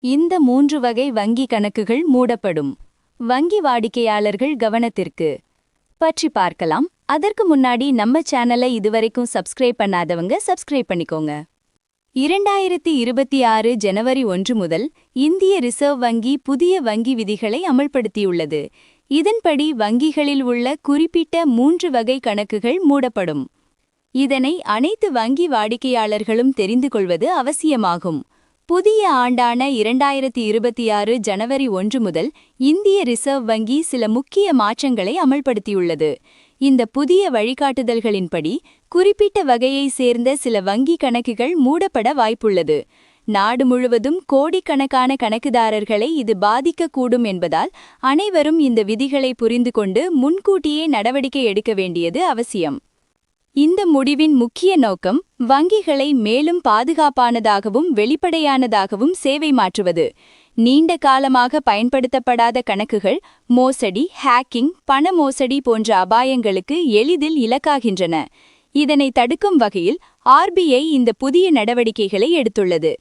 இந்த மூன்று வகை வங்கி கணக்குகள் மூடப்படும். வங்கி வாடிக்கையாளர்கள் கவனத்திற்கு. பற்றி பார்க்கலாம். அதற்கு முன்னாடி நம்ம சேனலை இதுவரைக்கும் சப்ஸ்கிரைப் பண்ணாதவங்க சப்ஸ்கிரைப் பண்ணிக்கோங்க. இரண்டாயிரத்தி இருபத்தி ஆறு ஜனவரி ஒன்று முதல் இந்திய ரிசர்வ் வங்கி புதிய வங்கி விதிகளை அமல்படுத்தியுள்ளது. இதன்படி வங்கிகளில் உள்ள குறிப்பிட்ட மூன்று வகை கணக்குகள் மூடப்படும். இதனை அனைத்து வங்கி வாடிக்கையாளர்களும் தெரிந்து கொள்வது அவசியமாகும். புதிய ஆண்டான இரண்டாயிரத்தி இருபத்தி ஆறு ஜனவரி ஒன்று முதல் இந்திய ரிசர்வ் வங்கி சில முக்கிய மாற்றங்களை அமல்படுத்தியுள்ளது. இந்த புதிய வழிகாட்டுதல்களின்படி குறிப்பிட்ட வகையைச் சேர்ந்த சில வங்கி கணக்குகள் மூடப்பட வாய்ப்புள்ளது. நாடு முழுவதும் கோடிக்கணக்கான கணக்குதாரர்களை இது பாதிக்கக்கூடும் என்பதால் அனைவரும் இந்த விதிகளை புரிந்து கொண்டு முன்கூட்டியே நடவடிக்கை எடுக்க வேண்டியது அவசியம். இந்த முடிவின் முக்கிய நோக்கம் வங்கிகளை மேலும் பாதுகாப்பானதாகவும் வெளிப்படையானதாகவும் சேவை மாற்றுவது. நீண்ட காலமாக பயன்படுத்தப்படாத கணக்குகள் மோசடி ஹேக்கிங் பண மோசடி போன்ற அபாயங்களுக்கு எளிதில் இலக்காகின்றன. இதனை தடுக்கும் வகையில் ஆர்பிஐ இந்த புதிய நடவடிக்கைகளை எடுத்துள்ளது.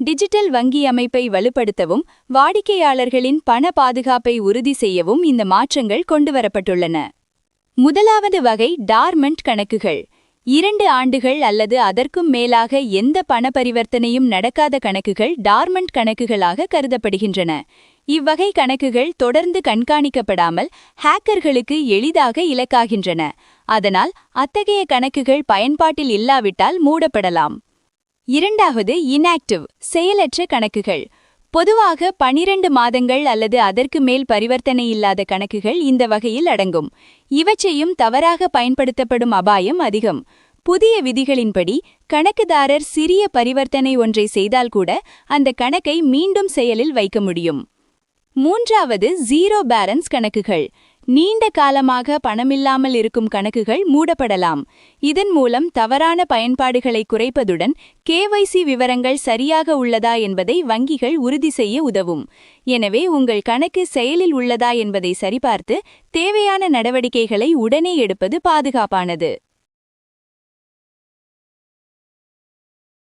டிஜிட்டல் வங்கி அமைப்பை வலுப்படுத்தவும் வாடிக்கையாளர்களின் பண பாதுகாப்பை உறுதி செய்யவும் இந்த மாற்றங்கள் கொண்டுவரப்பட்டுள்ளன. முதலாவது வகை டார்மெண்ட் கணக்குகள். இரண்டு ஆண்டுகள் அல்லது அதற்கும் மேலாக எந்த பண பரிவர்த்தனையும் நடக்காத கணக்குகள் டார்மெண்ட் கணக்குகளாக கருதப்படுகின்றன. இவ்வகை கணக்குகள் தொடர்ந்து கண்காணிக்கப்படாமல் ஹேக்கர்களுக்கு எளிதாக இலக்காகின்றன. அதனால் அத்தகைய கணக்குகள் பயன்பாட்டில் இல்லாவிட்டால் மூடப்படலாம். இரண்டாவது இன்ஆக்டிவ் செயலற்ற கணக்குகள். பொதுவாக பனிரெண்டு மாதங்கள் அல்லது அதற்கு மேல் பரிவர்த்தனை இல்லாத கணக்குகள் இந்த வகையில் அடங்கும். இவற்றையும் தவறாக பயன்படுத்தப்படும் அபாயம் அதிகம். புதிய விதிகளின்படி கணக்குதாரர் சிறிய பரிவர்த்தனை ஒன்றை செய்தால் கூட அந்த கணக்கை மீண்டும் செயலில் வைக்க முடியும். மூன்றாவது ஜீரோ பேலன்ஸ் கணக்குகள். நீண்ட காலமாக பணமில்லாமல் இருக்கும் கணக்குகள் மூடப்படலாம். இதன் மூலம் தவறான பயன்பாடுகளை குறைப்பதுடன் கேவைசி விவரங்கள் சரியாக உள்ளதா என்பதை வங்கிகள் உறுதி செய்ய உதவும். எனவே உங்கள் கணக்கு செயலில் உள்ளதா என்பதை சரிபார்த்து தேவையான நடவடிக்கைகளை உடனே எடுப்பது பாதுகாப்பானது.